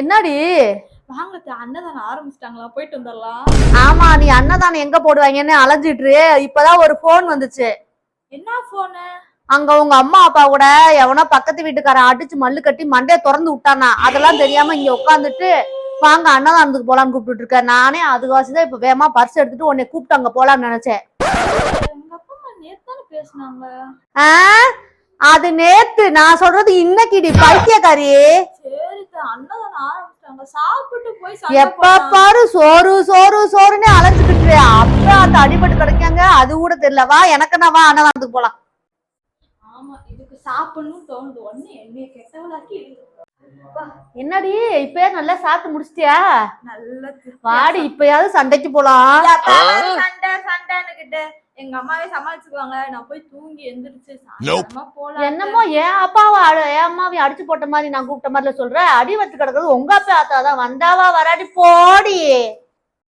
என்னடி? வாங்க அன்னதானம் ஆரம்பிச்சிட்டாங்களா? போயிட்டு வந்துடலாம். ஆமா நீ அன்னதானம் எங்க போடுவாங்கன்னு அலைஞ்சிட்டு. இப்பதான் ஒரு போன் வந்துச்சு. என்ன போனு அங்க உங்க அம்மா அப்பா கூட எவனோ பக்கத்து வீட்டுக்காரன் அடிச்சு மல்லு கட்டி மண்டைய திறந்து விட்டானா. அதெல்லாம் தெரியாம இங்க உட்காந்துட்டு வாங்க அன்னதானத்துக்கு போலான்னு கூப்பிட்டு இருக்க. நானே அதுவாசிதான் இப்ப வேகமா பர்ஸ் எடுத்துட்டு உன்னை கூப்பிட்டு அங்க போலான்னு நினைச்சேன். தானே? அது நேத்து நான் சொல்றது இன்னைக்குடி பைத்தியக்காரி. அன்னதானம் ஆரம்பிச்சிட்டாங்க. சாப்பிட்டு போய் எப்ப. பாரு சோறு சோறு சோறுன்னு அலைஞ்சுக்கிட்டு அப்ப அந்த அடிபட்டு கிடைக்காங்க. அது கூட தெரியல. வா எனக்கு நான் வா அன்னதானத்துக்கு போலாம். ஆமா இதுக்கு சாப்பிடணும்னு தோணுது. ஒண்ணு என்னைய கெட்டவளாக்கி இருக்கு. என்னடி இப்பயே நல்லா சாப்பிட்டு முடிச்சிட்டியா? வாடி இப்பயாவது சண்டைக்கு போலாம். சண்டை சண்டைன்னுகிட்டு எங்க அம்மாவே சமாளிச்சுக்குவாங்க. நான் போய் தூங்கி எந்திரிச்சு என்னமோ என் அப்பாவை என் அம்மாவையும் அடிச்சு போட்ட மாதிரி நான் கூப்பிட்ட மாதிரில சொல்ற. அடி வச்சு கிடக்குறது உங்க அப்பா ஆத்தா தான். வந்தாவா வராடி போடி.